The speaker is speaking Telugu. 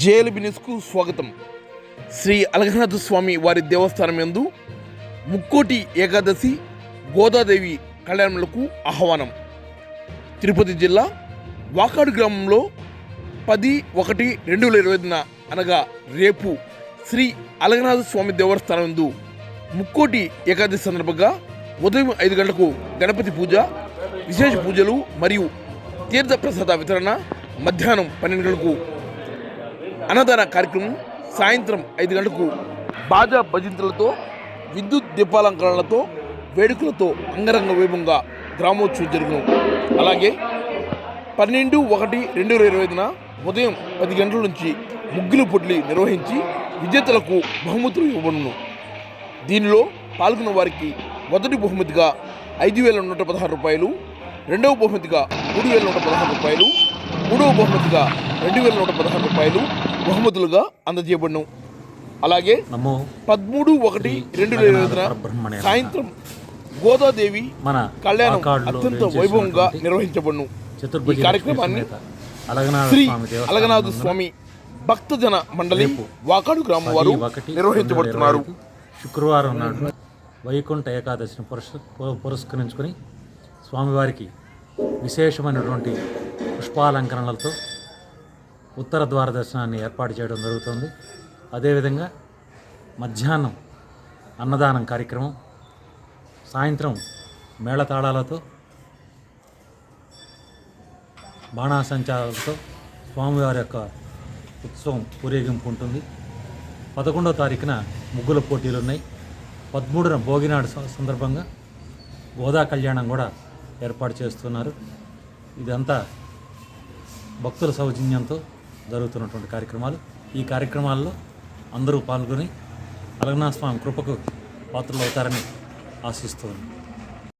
జేఎల్బి న్యూస్కు స్వాగతం. శ్రీ అలగనాథ స్వామి వారి దేవస్థానం యందు ముక్కోటి ఏకాదశి గోదాదేవి కళ్యాణములకు ఆహ్వానం. తిరుపతి జిల్లా వాకాడు గ్రామంలో పది ఒకటి రెండు వేల ఇరవై ఐదున అనగా రేపు శ్రీ అలగనాథ స్వామి దేవస్థానం యందు ముక్కోటి ఏకాదశి సందర్భంగా ఉదయం ఐదు గంటలకు గణపతి పూజ విశేష పూజలు మరియు తీర్థ ప్రసాద వితరణ మధ్యాహ్నం పన్నెండు గంటలకు అన్నదాన కార్యక్రమం సాయంత్రం ఐదు గంటలకు బాజా భజంతులతో విద్యుత్ దీపాలంకరణలతో వేడుకలతో అంగరంగ వైభవంగా గ్రామోత్సవం జరుగును. అలాగే పన్నెండు ఒకటి రెండు వేల ఇరవై ఐదున ఉదయం పది గంటల నుంచి ముగ్గులు పొట్లి నిర్వహించి విజేతలకు బహుమతులు ఇవ్వబడును దీనిలో పాల్గొన్న వారికి మొదటి బహుమతిగా ఐదు వేల నూట పదహారు రూపాయలు రెండవ బహుమతిగా మూడు వేల నూట పదహారు రూపాయలు మూడవ బహుమతిగా రెండు వేల నూట పదహారు రూపాయలు బహుమతులుగా అందజేయబడును అలాగే పదమూడు ఒకటి రెండు వేల ఇరవై. సాయంత్రం గోదాదేవి మన కళ్యాణం అత్యంత వైభవంగా నిర్వహించబడును ఈ కార్యక్రమాన్ని శ్రీ అలగనాథ స్వామి భక్తజన మండలి వాకాడు గ్రామం వారు నిర్వహించబడుతున్నారు. శుక్రవారం నాడు వైకుంఠ ఏకాదశిని పురస్ పురస్కరించుకొని స్వామివారికి విశేషమైనటువంటి పుష్పాలంకరణలతో ఉత్తర ద్వార దర్శనాన్ని ఏర్పాటు చేయడం జరుగుతుంది. అదేవిధంగా మధ్యాహ్నం అన్నదానం కార్యక్రమం సాయంత్రం మేళతాళాలతో బాణాసంచారాలతో స్వామివారి యొక్క ఉత్సవం ఊరేగింపు ఉంటుంది. పదకొండవ తారీఖున ముగ్గుల పోటీలు ఉన్నాయి. పదమూడున భోగినాడు సందర్భంగా గోదా కళ్యాణం కూడా ఏర్పాటు చేస్తున్నారు. ఇదంతా భక్తుల సౌజన్యంతో జరుగుతున్నటువంటి కార్యక్రమాలు. ఈ కార్యక్రమాల్లో అందరూ పాల్గొని అలగనాథ స్వామి కృపకు పాత్రలు అవుతారని ఆశిస్తున్నాను